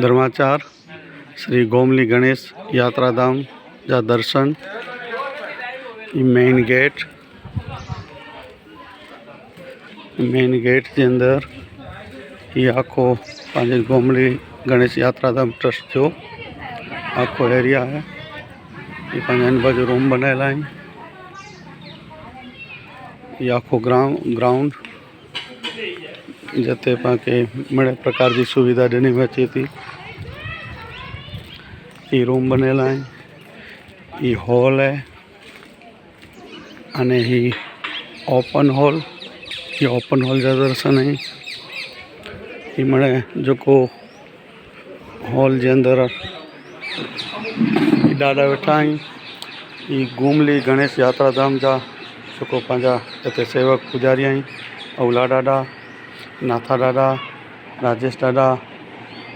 धर्माचार, श्री गोमली गणेश यात्रा धाम जा दर्शन मेन गेट मेन गेट जे अंदर ई आखो पंहिंजे गोमली गणेश यात्राधाम ट्रस्ट जो आखो एरिया आहे ई पंहिंजा रूम बनल आहिनि आखो ग्राउंड ग्राउंड जिते पाण मिड़े प्रकार जी सुविधा ॾिनी में अचे थी ई रूम बनियल आहिनि ई हॉल आहे अने ही ओपन हॉल ही ओपन हॉल जा दर्शन आहिनि ही मिड़े जेको हॉल जे अंदरि ही ॾाढा वेठा आहिनि ही गोमली गणेश यात्राधाम जा जेको पंहिंजा हिते सेवक पुजारी आहिनि अवला ॾाढा नाथा ॾाढा राजेश ॾाढा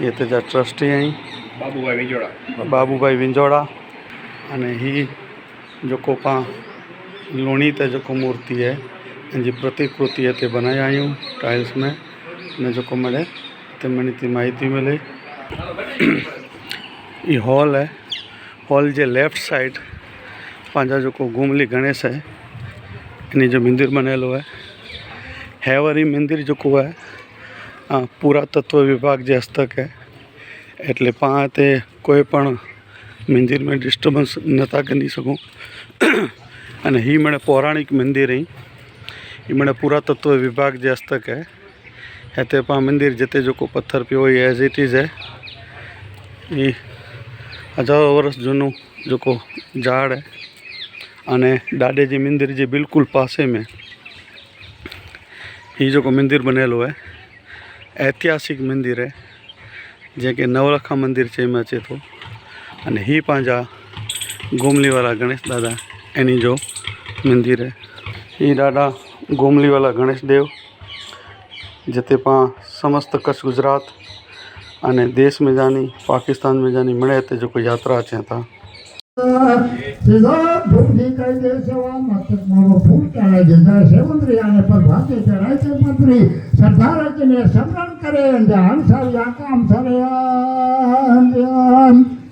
इहे हिते जा ट्रस्टी आहिनि બાબુભાઈ વિજોડા बाबूभाई विंजोड़ा अने ही जेको पाण लूणी ते जेको मूर्ति आहे हिनजी प्रतिकृति हिते बनाया आहियूं टाइल्स में हिन जेको मिले हिते मिणी थी माहिती मिले ही हॉल आहे हॉल जे लेफ्ट साइड पंहिंजा जेको गोमली गणेश आहे इन जो मंदिर बनियलु आहे है वरी मंदिर जो हुआ है पुरातत्व विभाग जे हस्तक है। એટલે પા તે કોઈ પણ મંદિરમાં ડિસ્ટર્બન્સ નતા કરી શકું અને હી મને પૌરાણિક મંદિર હી એમણે પુરાતત્વ વિભાગ જે હસ્તક હે હેતે પા મંદિર જતે જોકો પથ્થર પે હોય એઝ ઇટ ઇઝ હે એ હજારો વર્ષ જૂનું જોકો ઝાડ હે અને દાડેજી મંદિર જે બિલકુલ પાસે મેં में ही जेको मंदिर बनियलु आहे ऐतिहासिक मंदिर आहे जंहिंखे नवलखा मंदिर चई में अचे थो अने ही पंहिंजा गोमली वारा गणेश दादा इन्ही जो मंदिर आहे ही ॾाढा गोमली वाला गणेश देव जिते पाण समस्त कच्छ गुजरात अने देश में जानी पाकिस्तान में जानी मिणे हिते जेको यात्रा अचनि था સીધો ભૂખી કહી દે સેવા મસ્તક મારો ફૂલ ચાલે જતા સેવંત્રી આને પર ભાગે ચડાય છે મંત્રી રચને સમરણ કરે ધ્યાન સર્યા કામ સર્યા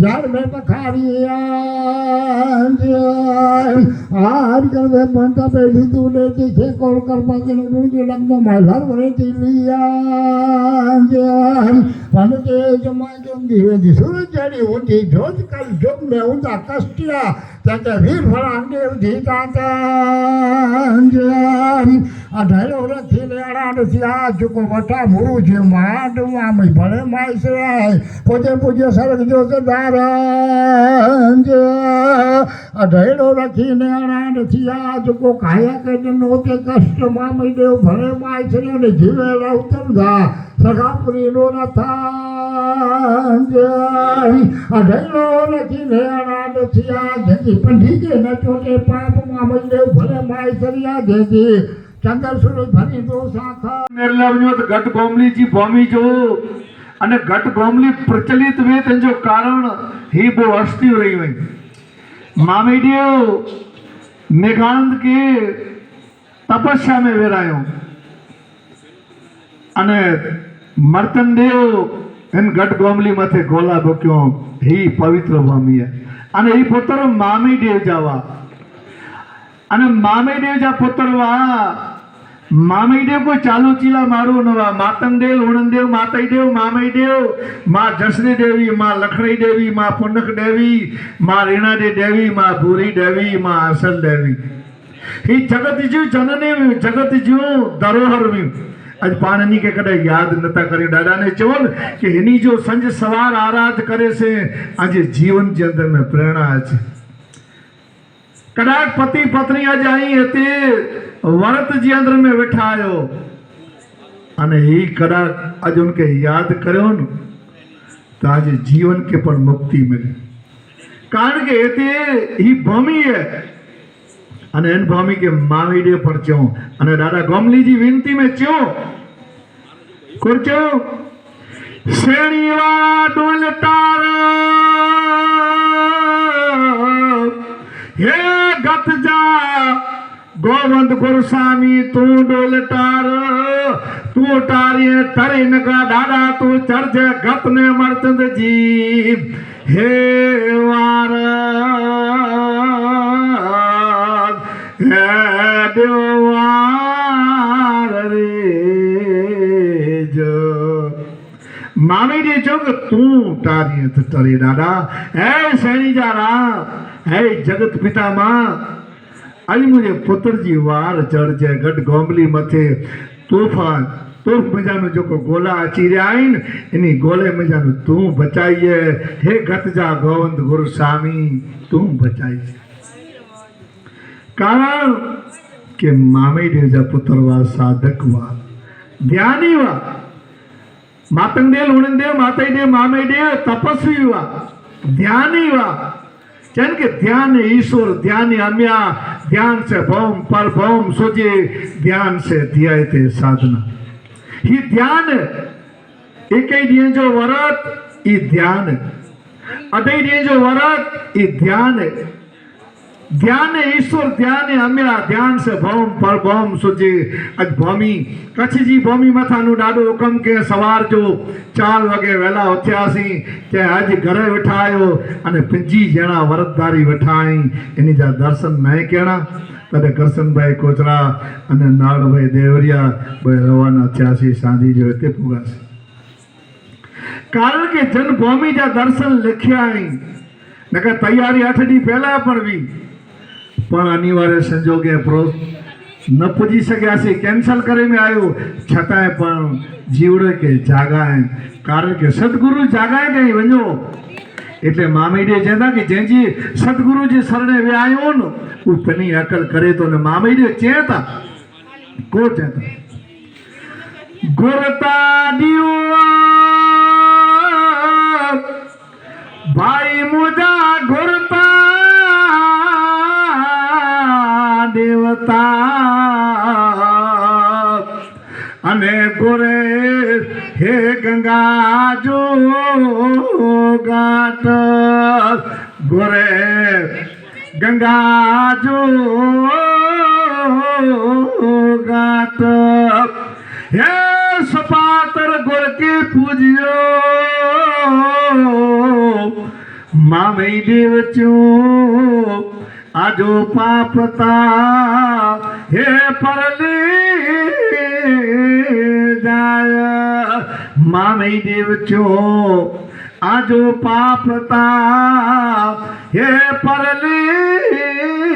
પાર એક દિયાણા કલકાર કરશે જો કો પાય પાહેડો પારીએ કોર છો ઘોરીએ જા કાસુબર ઉતારીએ જીવ જાય ઝાડ મે પખારીએ આર કરવે બંટા પે લીધું લે છે કોલ કર પાકે નુજી લગનો માલર વરે તી લિયા પંડતે જમા જમ દીવે દી સુરજ ચડી ઊંધી જોત કલ જોગ મે ઊંધા કષ્ટિયા, ત્યાં વીર ફળાંગે ઊંધી તાતા અઢારો રથી લેડા નથી આ ચૂકો વટા મુરું છે માંડ મામી ભલે માય છે. પોતે પૂજ્ય સરગ જો રંજ અઢળો રખીને રાંડ થયા જોકો કાયા કરીને નોતે કષ્ટમાં મળ્યો ભરે માય છે ને જીવે લવતમ ધા સગાપુરીનો રથાંજ અઢળો રખીને રાંડ થયા જેથી પંડી કે ન ચોટે પાપમાં મળ્યો ભરે માય સરિયા જેથી ચંદ્ર સુરત ભરી દો સાખા નિર્લભ્યો ગઢ ભોમલીજી ભૂમિ જો અને ગટગોમલી પ્રચલિત વે તેજો કારણ હી બહુ હસ્તી રહી હોય. મામેડિયો મેઘાનંદ કે તપસ્યા મેં વેરાયો. અને મર્તનદેવ એન ગટ ગોમલી માથે ગોલા ભક્યો. હી પવિત્ર ભૂમિએ. અને એ પોતરો મામી દેવજાવા અને મામી દેવજા પોતરવા મામઈદેવ કોઈ ચાલુ ચીલા મારું નવા. માતંગદેવ ઉણંદેવ માતઈદેવ મામઈદેવમાં જસરી દેવી, માં લખડી દેવી, માં પુનક દેવી, માં રીણાદી દેવી, માં ભૂરી દેવી, માં આસલ દેવી. એ જગતજીવ જનની જગતજીવ ધરોહરવી આજ પાણની કે કદાચ યાદ નતા કરી. દાદાને જોન કે એની જો સંજ સવાર આરાધ કરે છે, આજે જીવન જે અંદર પ્રેરણા છે. કદાચ પતિ પત્ની આજે અહીં હતી વરતજી અંદર મેં બેઠા આવ્યો અને એ કદાચ આજે ઉનકે યાદ કર્યો ને તો આજે જીવન કે પણ મુક્તિ મળે કારણ કે એ તે એ ભમી હે અને એન ભમી કે માવી ડે પર ચો અને દાદા ગોમલીજી વિનતી મેં ચો કોર ચો શેણીવા ડોલતા ગોવંદ ગુરસ્વામી તું ડોલટાર તું ટારીએ તરી નકા દાદા, તું ચરજે ગત ને મરચંદજી. હે વાર. હે દેવાર રે જો. મામીડી ચોક તું તારી તરી દાદા. હે સૈની જારા હે જગત પિતા આવી મુજે પુત્રજી વાર જળજે ગઢ ગોમલી મથે, તોફાન તોફ મજાનું જોકો ગોલા આચીર્યા આવીને, એની ગોલે મજાનું તું બચાવીએ. હે ગતજા ગોવંદ ગુરુ સ્વામી, તું બચાવીએ. કારણ કે મામી ડેજા પુત્રવા સાધકવા ધ્યાનીવા માતંગે લુણંદે માતૈડે મામેડે તપસ્વીવા ધ્યાનીવા જેમ કે ધ્યાન ઈશ્વર, ધ્યાન અમ્યા ધ્યાન છે, ભૌમ પરભૌમ સુધી ધ્યાન છે, ધ્યાય તે સાધના. હી ધ્યાન એકે દિયે જો વરત, ઈ ધ્યાન. અઢી દિયે જો વરત, ઈ ધ્યાન. ધ્યાને ઈશ્વર, ધ્યાને અમ્યા ધ્યાન છે ભૌમ પરભૌમ સુજી અજ ભૌમી, કચ્છજી ભૌમી માથાનું ડાડો હુકમ કે સવાર જો ચાર વાગે વહેલા ઉથ્યાસી કે આજ ઘરે વેઠાયો અને પંજી જણા વરતધારી વેઠાઈ એની જા દર્શન નહીં કેણા. તને કરશનભાઈ કોચરા અને નાળભાઈ દેવરિયા ભાઈ રવાના થયા છે સાંધી જો તે પુગાશે કારણ કે જન્મભૂમિ જા દર્શન લખ્યા નહીં. નકર તૈયારી આઠ દી પહેલા પણ વી. પણ અનિવાર્ય સંજોગે ન પૂજી શક્યા છે. કેન્સલ કરીને આવ્યું. છતાંય પણ જીવડે કે જાગાય. કારણ કે સદગુરુ જાગાય નહીં વંજો. એટલે મામીડીએ ચેતા કે જેજી, સદગુરુજી શરણે વ્યાયો ને. હું તની અકલ કરે તો ને મામીડીએ ચેતા. કો ચેતા? ગુરતા દિયો ભાઈ મુજા ગુરતા અને ગોરે હે ગંગા જો ગાત ગોરે ગંગા જો ગાત હે સપાતર ગોરકે પૂજ્યો. મામે દેવ ચો, આજો પાપતા. હે પરલી મામે દેવ ચો આજો પાપતા હે પરલી